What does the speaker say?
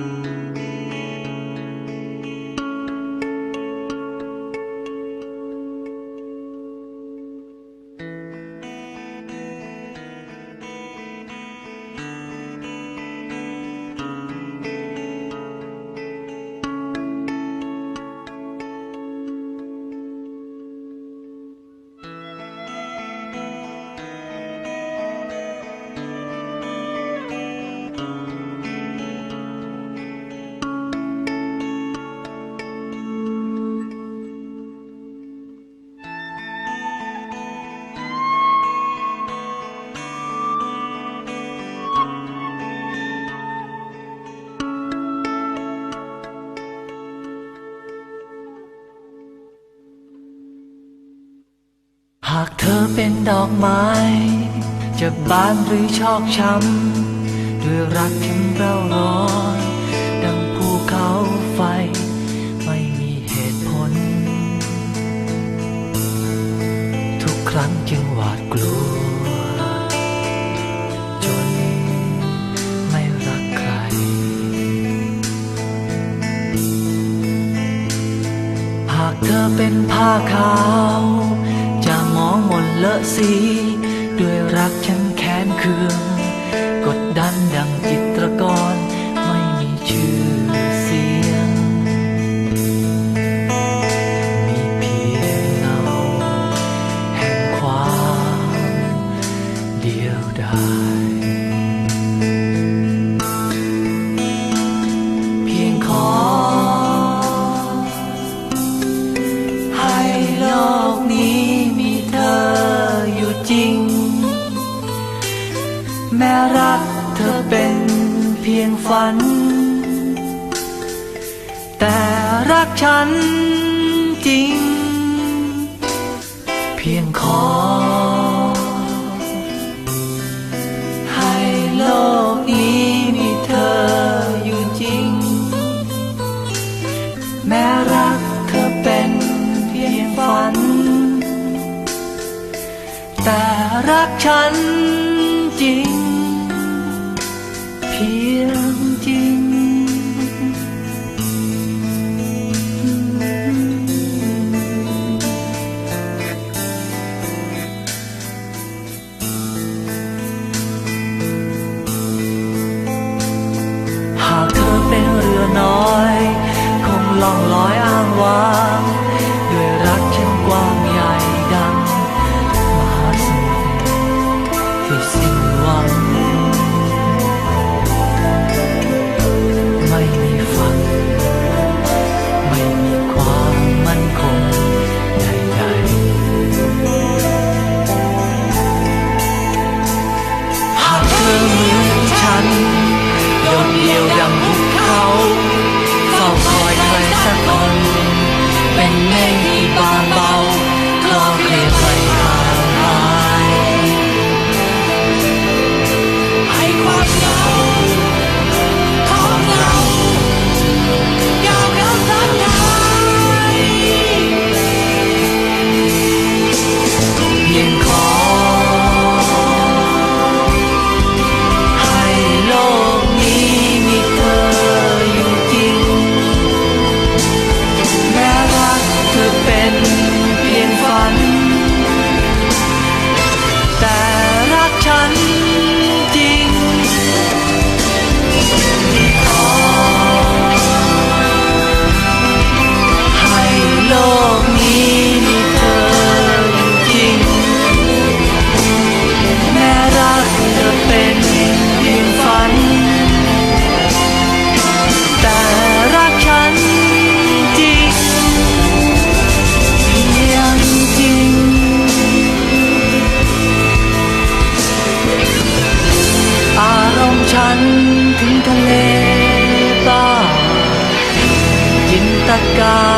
หากเธอเป็นดอกไม้ จะบานหรือชอกช้ำด้วยรักที่เร่าร้อน ดังภูเขาไฟ ไม่มีเหตุผล ทุกครั้งจึงหวาดกลัว จนไม่รักใคร หากเธอเป็นผ้าขาว เลอะสี ด้วยรักฉันแค้นเคือง กดดันดัง แม้รักเธอเป็นเพียงฝัน แต่รักฉันจริง เพียงขอ ให้โลกนี้มีเธออยู่จริง แม้รักเธอเป็นเพียงฝัน แต่รักฉันจริง พียงจริง หากเธอเป็นเรือน้อย คงล่องลอย ฝันถึงทะเลบ้าจินตการทั่วฟ้า